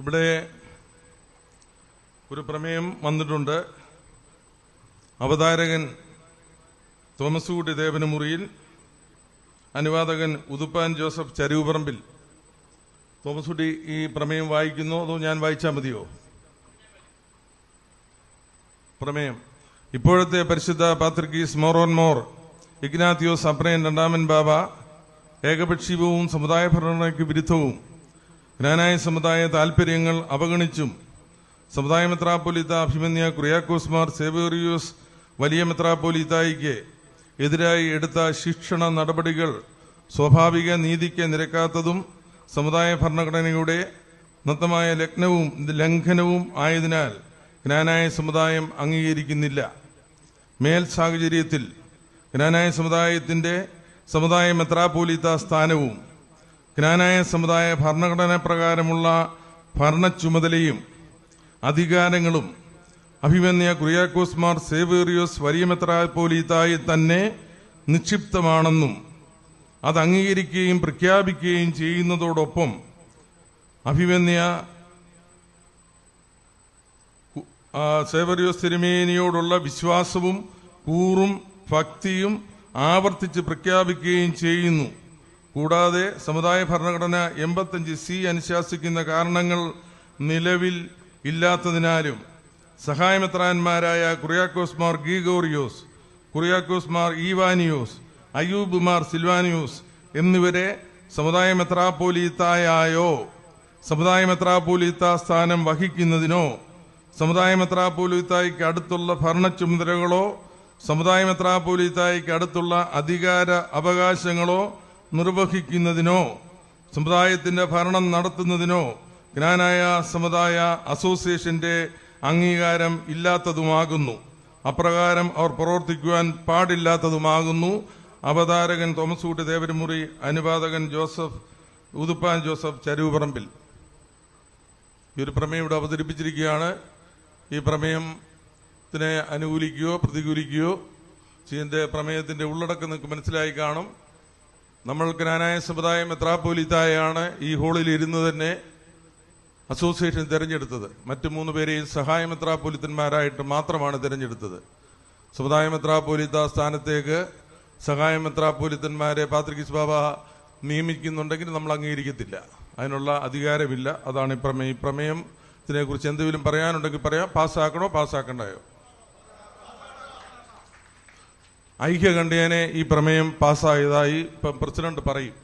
ഇവിടെ ഒരു പ്രമേയം വന്നിട്ടുണ്ട്. അവതാരകൻ തോമസ് കുട്ടി ദേവന് മുറിയിൽ അനുവാദകൻ ഉതുപ്പാൻ ജോസഫ് ചരുവുപറമ്പിൽ തോമസ് കുട്ടി ഈ പ്രമേയം വായിക്കുന്നു അതോ ഞാൻ വായിച്ചാൽ മതിയോ? പ്രമേയം. ഇപ്പോഴത്തെ പരിശുദ്ധ പാത്രികീസ് മോറോൻ മോർ ഇഗ്നാത്തിയോസ് അപ്രയൻ രണ്ടാമൻ ബാബ ഏകപക്ഷീയവും സമുദായ ഭരണയ്ക്ക് വിരുദ്ധവും ജ്ഞാനായ സമുദായ താൽപര്യങ്ങൾ അവഗണിച്ചും സമുദായ മെത്രാപ്പൊലിത്ത അഭിമന്യ കുറിയാക്കോസ്മാർ സേവേറിയോസ് വലിയ മെത്രാപ്പൊലിത്തായിക്ക് എതിരായി എടുത്ത ശിക്ഷണ നടപടികൾ സ്വാഭാവിക നീതിക്ക് നിരക്കാത്തതും സമുദായ ഭരണഘടനയുടെ നത്തമായ ലഗ്നവും ലംഘനവും ആയതിനാൽ ജ്ഞാനായ സമുദായം അംഗീകരിക്കുന്നില്ല. മേൽ സാഹചര്യത്തിൽ ജ്ഞാനായ സമുദായത്തിന്റെ സമുദായ മെത്രാപോലീത്ത സ്ഥാനവും ജ്ഞാനായ സമുദായ ഭരണഘടന പ്രകാരമുള്ള ഭരണ ചുമതലയും അധികാരങ്ങളും അഭിമന്യ കുറിയാക്കോസ്മാർ സേവേറിയോസ് പോലീതായി തന്നെ നിക്ഷിപ്തമാണെന്നും അത് അംഗീകരിക്കുകയും പ്രഖ്യാപിക്കുകയും ചെയ്യുന്നതോടൊപ്പം അഭിമന്യ സേവറിയോസ് തിരുമേനിയോടുള്ള വിശ്വാസവും കൂറും ഭക്തിയും ആവർത്തിച്ച് പ്രഖ്യാപിക്കുകയും ചെയ്യുന്നു. കൂടാതെ സമുദായ ഭരണഘടന എൺപത്തഞ്ച് സി അനുശാസിക്കുന്ന കാരണങ്ങൾ നിലവിൽ ഇല്ലാത്തതിനാലും സഹായമെത്രാന്മാരായ കുറിയാക്കോസ് മാർ ഗീഗോറിയോസ് കുറിയാക്കോസ് മാർ ഈവാനിയോസ് അയ്യൂബ് മാർ സിൽവാനിയോസ് എന്നിവരെ സമുദായ മെത്രാപോലീത്തായോ സമുദായ മെത്രാപോലീത്ത സ്ഥാനം വഹിക്കുന്നതിനോ സമുദായ മെത്രാപ്പോലീത്തായിക്ക് അടുത്തുള്ള ഭരണ ചുമതലകളോ സമുദായ മെത്രാപ്പോലീത്തായിക്ക് അടുത്തുള്ള അധികാര അവകാശങ്ങളോ നിർവഹിക്കുന്നതിനോ സമുദായത്തിന്റെ ഭരണം നടത്തുന്നതിനോ ജ്ഞാനായ സമുദായ അസോസിയേഷന്റെ അംഗീകാരം ഇല്ലാത്തതുമാകുന്നു. അപ്രകാരം അവർ പ്രവർത്തിക്കുവാൻ പാടില്ലാത്തതുമാകുന്നു. അവതാരകൻ തോമസ് കുട്ടി ദേവരമുറി അനുവാദകൻ ജോസഫ് ഉതുപ്പാൻ ജോസഫ് ചരുവുപറമ്പിൽ ഈ ഒരു പ്രമേയം ഇവിടെ അവതരിപ്പിച്ചിരിക്കുകയാണ്. ഈ പ്രമേയത്തിനെ അനുകൂലിക്കുകയോ പ്രതികൂലിക്കുകയോ ഇതിന്റെ പ്രമേയത്തിന്റെ ഉള്ളടക്കം നിങ്ങൾക്ക് മനസ്സിലായി കാണും. നമ്മൾ ജ്ഞാനായ സമുദായം മെത്രാപ്പോലിത്തായാണ് ഈ ഹോളിൽ ഇരുന്ന് തന്നെ അസോസിയേഷൻ തിരഞ്ഞെടുത്തത്. മറ്റു മൂന്ന് പേരെയും സഹായ മെത്രാപ്പോലിത്തന്മാരായിട്ട് മാത്രമാണ് തിരഞ്ഞെടുത്തത്. സമുദായ മെത്രാപ്പോലിത്ത സ്ഥാനത്തേക്ക് സഹായ മെത്രാപ്പോലിത്തന്മാരെ പാത്രികിസ് ബാബ നിയമിക്കുന്നുണ്ടെങ്കിൽ നമ്മൾ അംഗീകരിക്കത്തില്ല. അതിനുള്ള അധികാരമില്ല. അതാണ് ഈ പ്രമേയം ഈ പ്രമേയത്തിനെ കുറിച്ച് എന്തെങ്കിലും പറയാനുണ്ടെങ്കിൽ പറയാം. പാസ്സാക്കണോ പാസ്സാക്കണ്ടായോ? ഐക്യകണ്ഠേനെ ഈ പ്രമേയം പാസ്സായതായി ഇപ്പം പ്രസിഡന്റ് പറയും.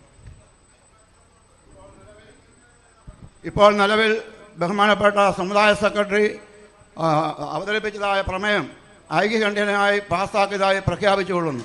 ഇപ്പോൾ നിലവിൽ ബഹുമാനപ്പെട്ട സമുദായ സെക്രട്ടറി അവതരിപ്പിച്ചതായ പ്രമേയം ഐക്യകണ്ഠ്യനായി പാസ്സാക്കിയതായി പ്രഖ്യാപിച്ചുകൊള്ളുന്നു.